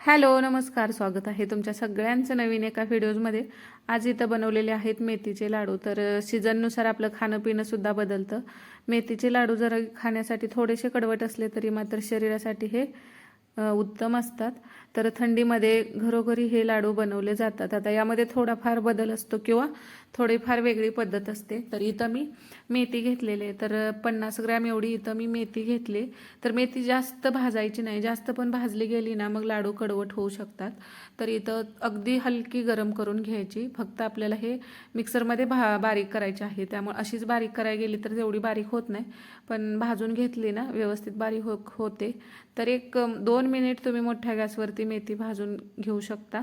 Hello नमस्कार स्वागत आहे तुमच्या सगळ्यांचं नवीन एका व्हिडिओजमध्ये. आज इथं बनवलेले आहेत मेथीचे लाडू. तर सीझननुसार आपलं खाणं पिणंसुद्धा बदलतं. मेथीचे लाडू जर खाण्यासाठी थोडेसे कडवट असले तरी मात्र शरीरासाठी हे उत्तम असतात. तर थंडीमध्ये घरोघरी हे लाडू बनवले जातात. आता यामध्ये थोडाफार बदल असतो किंवा थोडीफार वेगळी पद्धत असते. तर इथं मी मेथी घेतलेले तर पन्नास ग्रॅम एवढी इथं मी मेथी घेतली. तर मेथी जास्त भाजायची नाही. जास्त पण भाजली गेली ना मग लाडू कडवट होऊ शकतात. तर इथं अगदी हलकी गरम करून घ्यायची. फक्त आपल्याला हे मिक्सरमध्ये भा बारीक करायचे आहे. त्यामुळे अशीच बारीक करायला गेली तर तेवढी बारीक होत नाही. पण भाजून घेतली ना व्यवस्थित बारीक हो होते. तर एक दोन मिनिट तुम्ही मोठ्या गॅसवरती मेथी भाजून घेऊ शकता.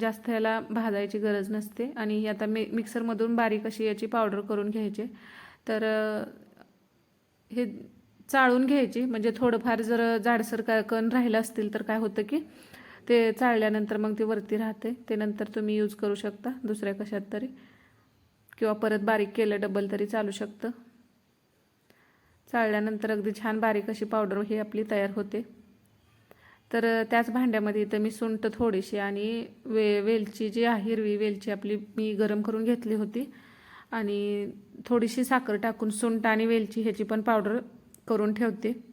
जास्त याला भाजायची गरज नसते. आणि ही आता मी मिक्सरमधून बारीक अशी याची पावडर करून घ्यायची. तर हे चाळून घ्यायची. म्हणजे थोडंफार जर जाडसर का कण राहिलं असतील तर काय होतं की ते चाळल्यानंतर मग ते वरती राहते. ते नंतर तुम्ही यूज करू शकता दुसऱ्या कशात तरी. किंवा परत बारीक केलं डबल तरी चालू शकतं. चाळल्यानंतर अगदी छान बारीक अशी पावडर ही आपली तयार होते. तर त्याच भांड्यामध्ये इथं मी सुंठ थोडीशी आणि वे वेलची जी आहे हिरवी वेलची आपली मी गरम करून घेतली होती. आणि थोडीशी साखर टाकून सुंठ आणि वेलची ह्याची पण पावडर करून ठेवते.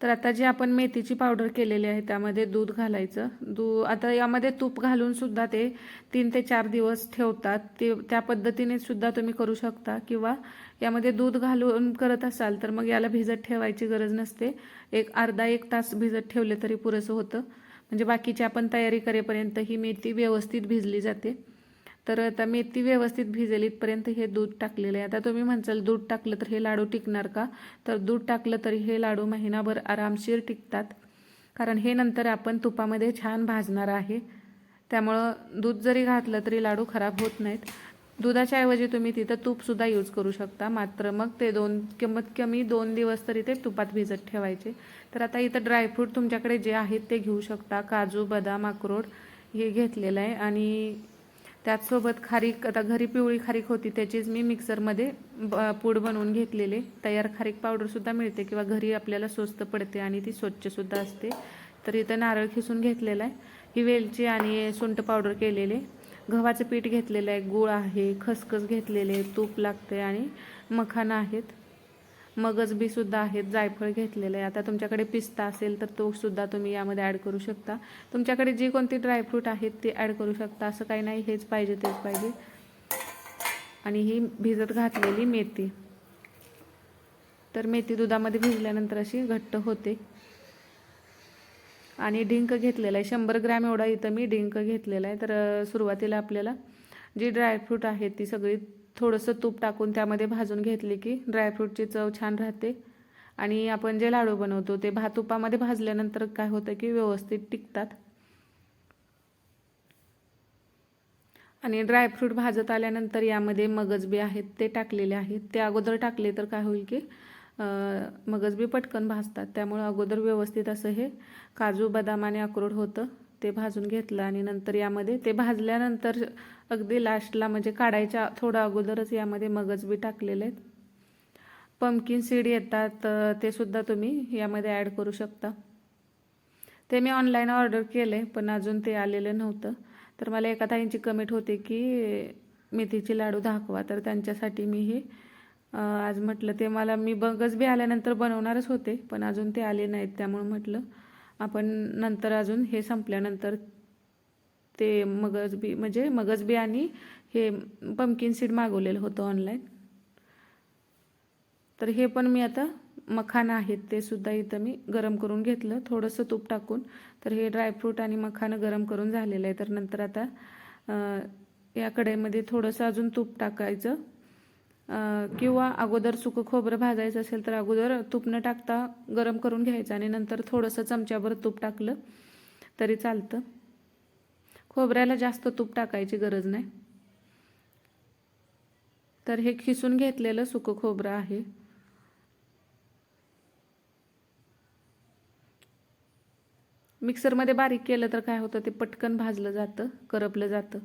तर आता जी आपण मेथीची पावडर केलेली आहे त्यामध्ये दूध घालायचं. दू आता यामध्ये तूप घालूनसुद्धा ते तीन ते चार दिवस ठेवतात. ते त्या पद्धतीने सुद्धा तुम्ही करू शकता. किंवा यामध्ये दूध घालून करत असाल तर मग याला भिजत ठेवायची गरज नसते. एक अर्धा एक तास भिजत ठेवले तरी पुरेसं होतं. म्हणजे बाकीची आपण तयारी करेपर्यंत ही मेथी व्यवस्थित भिजली जाते. तर आता मेथी व्यवस्थित भिजेल इथपर्यंत हे दूध टाकलेलं आहे. आता तुम्ही म्हणसाल दूध टाकलं तर हे लाडू टिकणार का? तर दूध टाकलं तरी हे लाडू महिनाभर आरामशीर टिकतात. कारण हे नंतर आपण तुपामध्ये छान भाजणार आहे. त्यामुळं दूध जरी घातलं तरी लाडू खराब होत नाहीत. दुधाच्या ऐवजी तुम्ही तिथं तूपसुद्धा यूज करू शकता. मात्र मग ते दोन किंमत कमी दोन दिवस तरी ते तुपात भिजत ठेवायचे. तर आता इथं ड्रायफ्रूट तुमच्याकडे जे आहेत ते घेऊ शकता. काजू बदाम अक्रोड हे घेतलेलं आहे. आणि त्याचसोबत खारीक आता घरी पिवळी खारीक होती त्याचीच मी मिक्सरमध्ये ब- पूड बनवून घेतलेले. तयार खारीक पावडरसुद्धा मिळते किंवा घरी आपल्याला स्वस्त पडते आणि ती स्वच्छसुद्धा असते. तर इथं नारळ खिसून घेतलेला आहे. ही वेलची आणि सुंठ पावडर केलेले. गव्हाचं पीठ घेतलेलं आहे. गूळ आहे खसखस घेतलेले तूप लागते आणि मखाना आहेत. मगज बी सुद्धा आहेत जायफळ घेतलेलं आहे. आता तुमच्याकडे पिस्ता असेल तर तो सुद्धा तुम्ही यामध्ये ॲड करू शकता. तुमच्याकडे जी कोणती ड्रायफ्रूट आहेत ते ॲड करू शकता. असं काही नाही हेच पाहिजे तेच पाहिजे. आणि ही भिजत घातलेली मेथी. तर मेथी दुधामध्ये भिजल्यानंतर अशी घट्ट होते. आणि डिंक घेतलेला आहे. शंभर ग्रॅम एवढा इथं मी डिंक घेतलेला आहे. तर सुरुवातीला आपल्याला जी ड्रायफ्रूट आहेत ती सगळी थोडंसं तूप टाकून त्यामध्ये भाजून घेतली की ड्रायफ्रूटची चव छान राहते. आणि आपण जे लाडू बनवतो ते भातुपामध्ये भाजल्यानंतर काय होतं की व्यवस्थित टिकतात. आणि ड्रायफ्रूट भाजत आल्यानंतर यामध्ये मगजबी आहेत ते टाकलेले आहेत. ते अगोदर टाकले तर काय होईल की मगजबी पटकन भाजतात. त्यामुळे अगोदर व्यवस्थित असं हे काजू बदाम आणि अक्रोड होतं ते भाजून घेतलं आणि नंतर यामध्ये ते भाजल्यानंतर अगदी लास्टला म्हणजे काढायच्या थोडं अगोदरच यामध्ये मगजबी टाकलेले आहेत. पंपकिन सीड येतात ते सुद्धा तुम्ही यामध्ये ॲड करू शकता. ते मी ऑनलाईन ऑर्डर केले पण अजून ते आलेलं नव्हतं. तर मला एका ताईंची कमेंट होते की मेथीचे लाडू दाखवा तर त्यांच्यासाठी मी हे आज म्हटलं ते मला मी बगच बी आल्यानंतर बनवणारच होते पण अजून ते आले नाहीत त्यामुळे म्हटलं आपण नंतर अजून हे संपल्यानंतर ते मगजबी म्हणजे मगजबी आणि हे पंपकिन सीड मागवलेलं होतं ऑनलाईन तर हे पण मी आता मखाणं आहेत ते सुद्धा इथं मी गरम करून घेतलं. थोडंसं तूप टाकून. तर हे ड्रायफ्रूट आणि मखानं गरम करून झालेलं आहे. तर नंतर आता या कढईमध्ये थोडंसं अजून तूप टाकायचं. किंवा अगोदर सुकं खोबरं भाजायचं असेल तर अगोदर तूप न टाकता गरम करून घ्यायचं आणि नंतर थोडंसं चमच्याभर तूप टाकलं तरी चालतं. खोबऱ्याला जास्त तूप टाकायची गरज नाही. तर हे खिसून घेतलेलं सुकं खोबरं आहे. मिक्सरमध्ये बारीक केलं तर काय होतं ते पटकन भाजलं जातं करपलं जातं.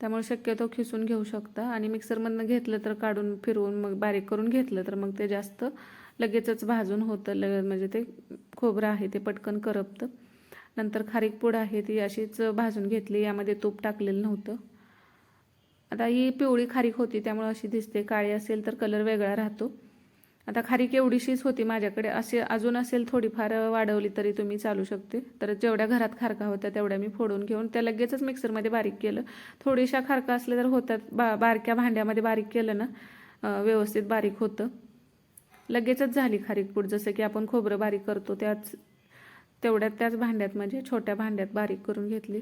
त्यामुळे शक्यतो खिसून घेऊ शकता. आणि मिक्सरमधनं घेतलं तर काढून फिरवून मग बारीक करून घेतलं तर मग ते जास्त लगेचच भाजून होतं. ल म्हणजे ते खोबरं आहे ते पटकन करपतं. नंतर खारीक पूड आहे ती अशीच भाजून घेतली यामध्ये तूप टाकलेलं नव्हतं. आता ही पिवळी खारीक होती त्यामुळं अशी दिसते. काळी असेल तर कलर वेगळा राहतो. आता खारीक एवढीशीच होती माझ्याकडे. असे अजून असेल थोडीफार वाढवली तरी तुम्ही चालू शकते. तर जेवढ्या घरात खारका होत्या तेवढ्या मी फोडून घेऊन त्या लगेचच मिक्सरमध्ये बारीक केलं. थोडीशा खारका असल्या तर होतात. बा बारक्या भांड्यामध्ये बारीक केलं ना व्यवस्थित बारीक होतं. लगेचच झाली खारीक पूड. जसं की आपण खोबरं बारीक करतो त्याच तेवढ्यात त्याच भांड्यात म्हणजे छोट्या भांड्यात बारीक करून घेतली.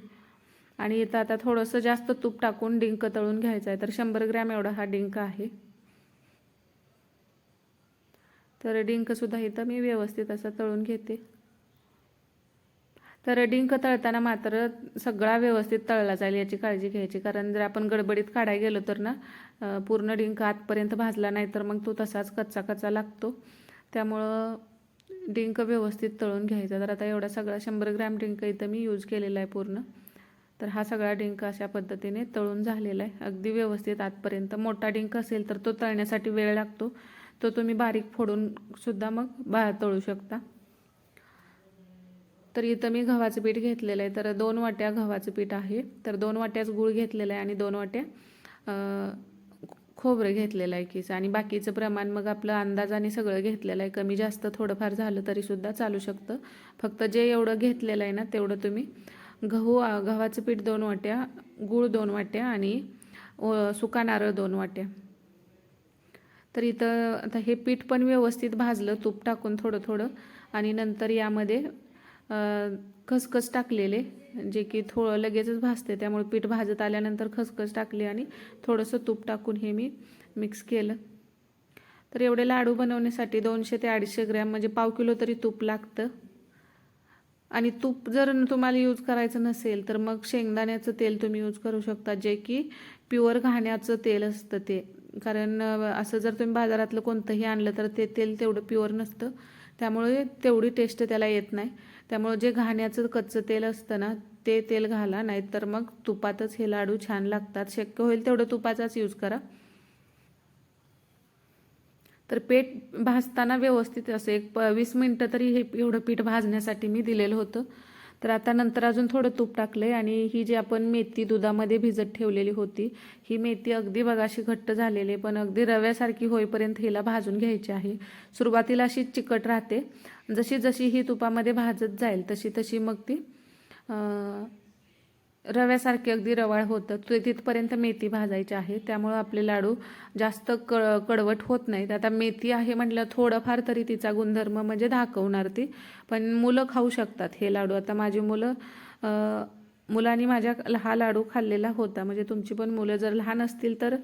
आणि इथं आता थोडंसं जास्त तूप टाकून डिंक तळून घ्यायचं आहे. तर शंभर ग्रॅम एवढा हा डिंक आहे. तर डिंकसुद्धा इथं मी व्यवस्थित असं तळून घेते. तर डिंक तळताना मात्र सगळा व्यवस्थित तळला जाईल याची काळजी घ्यायची. कारण जर आपण गडबडीत काढायला गेलो तर ना पूर्ण डिंक आतपर्यंत भाजला नाही तर मग तो तसाच कच्चा कच्चा लागतो. त्यामुळं डिंक व्यवस्थित तळून घ्यायचा. तर आता एवढा सगळा शंभर ग्रॅम डिंक इथं मी यूज केलेला आहे पूर्ण. तर हा सगळा डिंक अशा पद्धतीने तळून झालेला आहे. अगदी व्यवस्थित आतपर्यंत. मोठा डिंक असेल तर तो तळण्यासाठी वेळ लागतो. तो तुम्ही बारीक फोडून सुद्धा मग बा तळू शकता. तर इथं मी गव्हाचं पीठ घेतलेलं आहे. तर दोन वाट्या गव्हाचं पीठ आहे. तर दोन वाट्याच गूळ घेतलेला आहे आणि दोन वाट्या खोबरं घेतलेलं आहे किस आणि बाकीचं प्रमाण मग आपलं अंदाजाने सगळं घेतलेलं आहे. कमी जास्त थोडंफार झालं तरीसुद्धा चालू शकतं. फक्त जे एवढं घेतलेलं आहे ना तेवढं तुम्ही गहू गव्हाचं पीठ दोन वाट्या गूळ दोन वाट्या आणि सुका नारळ दोन वाट्या. तर इथं आता हे पीठ पण व्यवस्थित भाजलं तूप टाकून थोडं थोडं आणि नंतर यामध्ये खसखस टाकलेले जे की थोडं लगेचच भाजते त्यामुळे पीठ भाजत आल्यानंतर खसखस टाकली आणि थोडंसं तूप टाकून हे मी मिक्स केलं. तर एवढे लाडू बनवण्यासाठी दोनशे ते अडीचशे ग्रॅम म्हणजे पाव किलो तरी तूप लागतं. आणि तूप जर तुम्हाला यूज करायचं नसेल तर मग शेंगदाण्याचं तेल तुम्ही यूज करू शकता जे की प्युअर घाण्याचं तेल असतं ते. कारण असं जर तुम्ही बाजारातलं कोणतंही आणलं तर ते तेल तेवढं प्युअर नसतं. त्यामुळे तेवढी टेस्ट त्याला येत नाही. त्यामुळे जे घाण्याचं कच्चं तेल असतं ना ते तेल घाला नाहीतर मग तुपातच हे लाडू छान लागतात. शक्य होईल तेवढं तुपाचाच यूज करा. तर पीठ भाजताना व्यवस्थित असं एक प वीस मिनटं तरी हे एवढं पीठ भाजण्यासाठी मी दिलेलं होतं. तर आता नंतर अजून थोडं तूप टाकलं आहे आणि ही जी आपण मेथी दुधामध्ये भिजत ठेवलेली होती ही मेथी अगदी बघाशी घट्ट झालेली आहे पण अगदी रव्यासारखी होईपर्यंत हिला भाजून घ्यायची आहे. सुरुवातीला अशी चिकट राहते. जशी जशी ही तुपामध्ये भाजत जाईल तशी तशी मग ती रव्यासारखी अगदी रवाळ होतं. ते तिथपर्यंत मेथी भाजायची आहे. त्यामुळं आपले लाडू जास्त क कडवट होत नाहीत. आता मेथी आहे म्हटलं थोडंफार तरी तिचा गुणधर्म म्हणजे दाखवणार ती. पण मुलं खाऊ शकतात हे लाडू. आता माझी मुलं मुलांनी माझ्या हा लाडू खाल्लेला होता. म्हणजे तुमची पण मुलं जर लहान असतील तर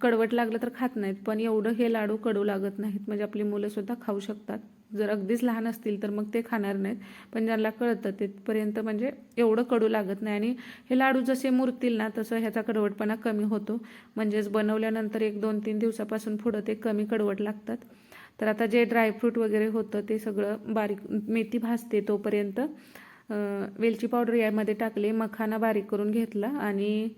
कडवट लागलं तर खात नाहीत. पण एवढं हे लाडू कडू लागत नाहीत. म्हणजे आपली मुलंसुद्धा खाऊ शकतात. जर अगदीच लहान असतील तर मग ते खाणार नाहीत. पण ज्यांना कळतं तिथपर्यंत म्हणजे एवढं कडू लागत नाही. आणि हे लाडू जसे मुरतील ना तसं ह्याचा कडवटपणा कमी होतो. म्हणजेच बनवल्यानंतर एक दोन तीन दिवसापासून पुढं ते कमी कडवट लागतात. तर आता जे ड्रायफ्रूट वगैरे होतं ते सगळं बारीक मेथी भाजते तोपर्यंत. वेलची पावडर यामध्ये टाकले मखाना बारीक करून घेतला आणि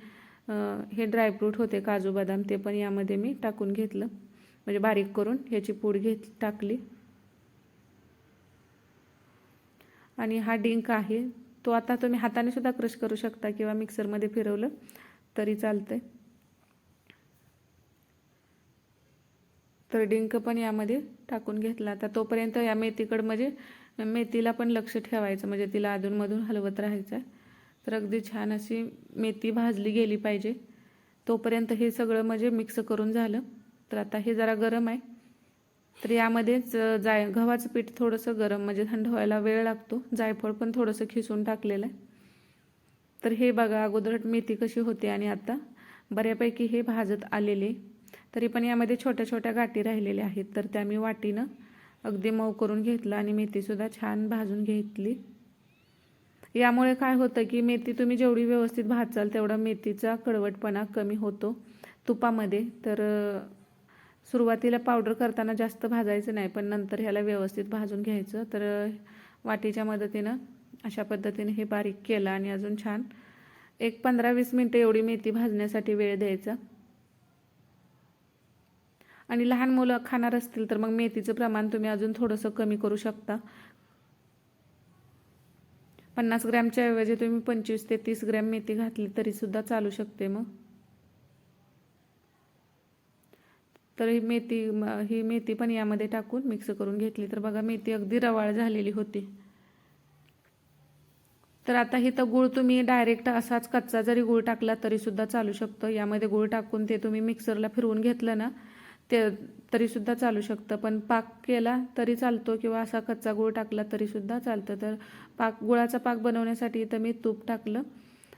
हे ड्रायफ्रूट होते काजू बदाम ते पण यामध्ये मी टाकून घेतलं. म्हणजे बारीक करून ह्याची पूड घेत टाकली. आणि हा डिंक आहे. तो आता तुम्ही हाताने सुद्धा क्रश करू शकता किंवा मिक्सरमध्ये फिरवलं तरी चालतंय. तर डिंक पण यामध्ये टाकून घेतला. आता तोपर्यंत या मेथीकडं म्हणजे मेथीला पण लक्ष ठेवायचं. म्हणजे तिला अधूनमधून हलवत राहायचं. तर अगदी छान अशी मेथी भाजली गेली पाहिजे. तोपर्यंत हे सगळं म्हणजे मिक्स करून झालं. तर आता हे जरा गरम आहे. तर यामध्येच जाय गव्हाचं पीठ थोडंसं गरम म्हणजे थंड व्हायला वेळ लागतो. जायफळ पण थोडंसं खिसून टाकलेलं आहे. तर हे बघा अगोदर मेथी कशी होती आणि आता. बऱ्यापैकी हे भाजत आलेले. तरी पण यामध्ये छोट्या छोट्या गाठी राहिलेल्या आहेत. तर त्या मी वाटीनं अगदी मऊ करून घेतलं आणि मेथीसुद्धा छान भाजून घेतली. यामुळे काय होतं की मेथी तुम्ही जेवढी व्यवस्थित भाजाल तेवढा मेथीचा कडवटपणा कमी होतो तुपामध्ये. तर सुरुवातीला पावडर करताना जास्त भाजायचं नाही पण नंतर ह्याला व्यवस्थित भाजून घ्यायचं. तर वाटीच्या मदतीनं अशा पद्धतीने हे बारीक केलं आणि अजून छान एक पंधरा वीस मिनटं एवढी मेथी भाजण्यासाठी वेळ द्यायचा. आणि लहान मुलं खाणार असतील तर मग मेथीचं प्रमाण तुम्ही अजून थोडंसं कमी करू शकता. पन्नास ग्रॅमच्या ऐवजी तुम्ही पंचवीस ते तीस ग्रॅम मेथी घातली तरीसुद्धा चालू शकते मग. तर ही मेथी ही मेथी पण यामध्ये टाकून मिक्स करून घेतली. तर बघा मेथी अगदी रवाळ झालेली होती. तर आता हे तर गूळ तुम्ही डायरेक्ट असाच कच्चा जरी गूळ टाकला तरीसुद्धा चालू शकतं. यामध्ये गूळ टाकून ते तुम्ही मिक्सरला फिरवून घेतलं ना ते तरीसुद्धा चालू शकतं. पण पाक केला तरी चालतो किंवा असा कच्चा गूळ टाकला तरीसुद्धा चालतं. तर पाक गुळाचा पाक बनवण्यासाठी इथं मी तूप टाकलं.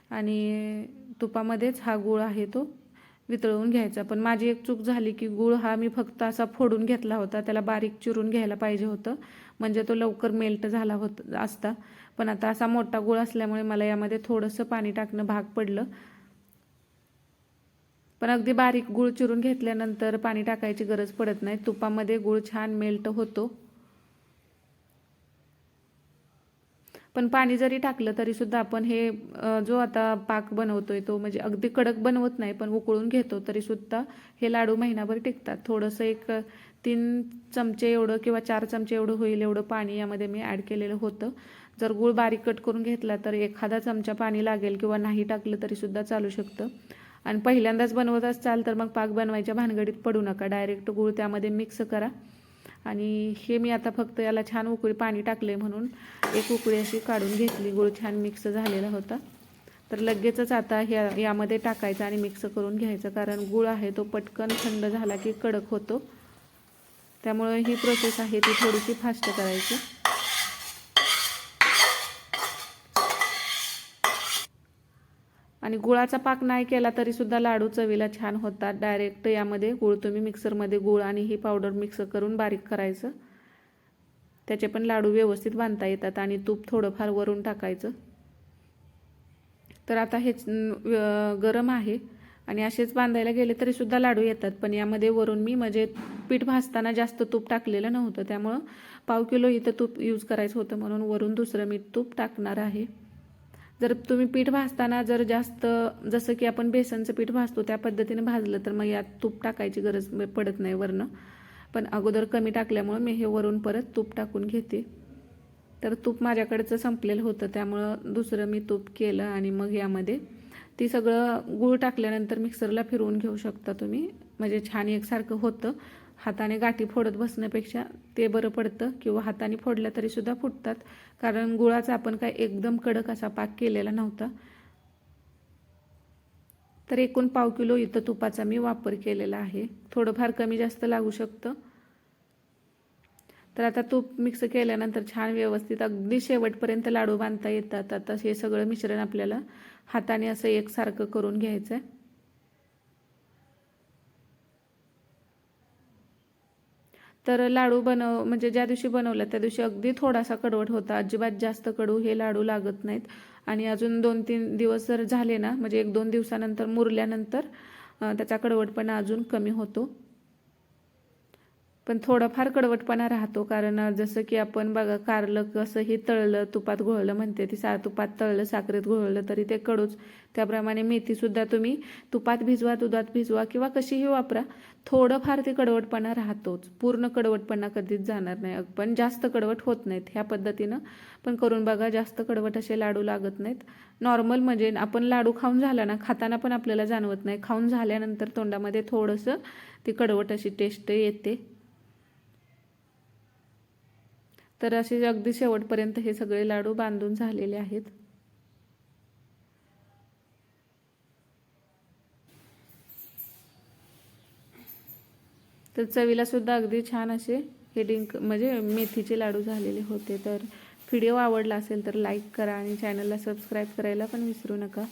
आणि तुपामध्येच हा गूळ आहे तो वितळवून घ्यायचा. पण माझी एक चूक झाली की गूळ हा मी फक्त असा फोडून घेतला होता. त्याला बारीक चिरून घ्यायला पाहिजे होतं. म्हणजे तो लवकर मेल्ट झाला होत असता. पण आता असा मोठा गूळ असल्यामुळे मला यामध्ये थोडंसं पाणी टाकणं भाग पडलं. पण अगदी बारीक गूळ चिरून घेतल्यानंतर पाणी टाकायची गरज पडत नाही. तुपामध्ये गूळ छान मेल्ट होतो. पण पाणी जरी टाकलं तरी सुद्धा आपण हे जो आता पाक बनवतोय तो म्हणजे अगदी कडक बनवत नाही पण उकळून घेतो तरी सुद्धा हे लाडू महिनाभर टिकतात. थोडंसं एक तीन चमचे एवढं किंवा चार चमचे एवढं होईल एवढं पाणी यामध्ये मी ॲड केलेलं होतं. जर गूळ बारीक कट करून घेतला तर एखादा चमचा पाणी लागेल किंवा नाही टाकलं तरी सुद्धा चालू शकतं. आणि पहिल्यांदाच बनवत असाल तर मग पाक बनवायच्या भानगडीत पडू नका. डायरेक्ट गूळ त्यामध्ये मिक्स करा. आणि हे मी आता फक्त याला छान उकळी पाणी टाकले म्हणून. एक उकळी अशी काढून घेतली. गूळ छान मिक्स झालेला होता. तर लगेचच आता ह्या यामध्ये टाकायचं आणि मिक्स करून घ्यायचं. कारण गूळ आहे तो पटकन थंड झाला की कडक होतो. त्यामुळे ही प्रोसेस आहे ती थोडीशी फास्ट करायची. आणि गुळाचा पाक नाही केला तरी सुद्धा लाडू चवीला छान होतात. डायरेक्ट यामध्ये गुळ तुम्ही मिक्सरमध्ये गूळ आणि ही पावडर मिक्स करून बारीक करायचं. त्याचे पण लाडू व्यवस्थित बांधता येतात आणि तूप थोडंफार वरून टाकायचं. तर आता हेच गरम आहे. आणि असेच बांधायला गेले तरी सुद्धा लाडू येतात. पण यामध्ये वरून मी म्हणजे पीठ भाजताना जास्त तूप टाकलेलं नव्हतं. त्यामुळं पाव किलो इथं तूप यूज करायचं होतं म्हणून वरून दुसरं मी तूप टाकणार आहे. जर तुम्ही पीठ भाजताना जर जास्त जसं की आपण बेसनचं पीठ भाजतो त्या पद्धतीने भाजलं तर मग यात तूप टाकायची गरज पडत नाही वरनं. पण अगोदर कमी टाकल्यामुळं मी हे वरून परत तूप टाकून घेते. तर तूप माझ्याकडचं संपलेलं होतं त्यामुळं दुसरं मी तूप केलं आणि मग यामध्ये ती सगळं गूळ टाकल्यानंतर मिक्सरला फिरवून घेऊ शकता तुम्ही. म्हणजे छान एकसारखं होतं. हाताने गाठी फोडत बसण्यापेक्षा ते बरं पडतं किंवा हाताने फोडल्या तरीसुद्धा फुटतात. कारण गुळाचा आपण काय एकदम कडक असा पाक केलेला नव्हता. तर एकूण पाव किलो इथं तुपाचा मी वापर केलेला आहे. थोडंफार कमी जास्त लागू शकतं. तर आता तूप मिक्स केल्यानंतर छान व्यवस्थित अगदी शेवटपर्यंत लाडू बांधता येतात. आता हे सगळं मिश्रण आपल्याला हाताने असं एकसारखं करून घ्यायचं आहे तर लाडू बनव म्हणजे ज्या दिवशी बनवला त्या दिवशी अगदी थोडासा कडवट होता. अजिबात जास्त कडू हे लाडू लागत नाहीत. आणि अजून दोन तीन दिवस जर झाले ना म्हणजे एक दोन दिवसानंतर मुरल्यानंतर त्याचा कडवटपणा अजून कमी होतो. पण थोडाफार कडवटपणा राहतो. कारण जसं की आपण बघा कारलं कसंही तळलं तुपात घोळलं म्हणते ती सा तुपात तळलं साखरेत घोळलं तरी ते कडूच. त्याप्रमाणे मेथीसुद्धा तुम्ही तुपात भिजवा दुधात भिजवा किंवा कशीही वापरा थोडंफार ते कडवटपणा राहतोच. पूर्ण कडवटपणा कधीच जाणार नाही. पण जास्त कडवट होत नाहीत ह्या पद्धतीनं. पण करून बघा जास्त कडवट असे लाडू लागत नाहीत. नॉर्मल म्हणजे आपण लाडू खाऊन झाला ना खाताना पण आपल्याला जाणवत नाही. खाऊन झाल्यानंतर तोंडामध्ये थोडंसं ती कडवट अशी टेस्ट येते. तर असे अगदी शेवटपर्यंत हे सगळे लाडू बांधून झालेले आहेत. तर चवीला सुद्धा अगदी छान असे हे डिंक म्हणजे मेथीचे लाडू झालेले होते. तर व्हिडिओ आवडला असेल तर लाईक करा आणि चॅनलला सबस्क्राईब करायला पण विसरू नका.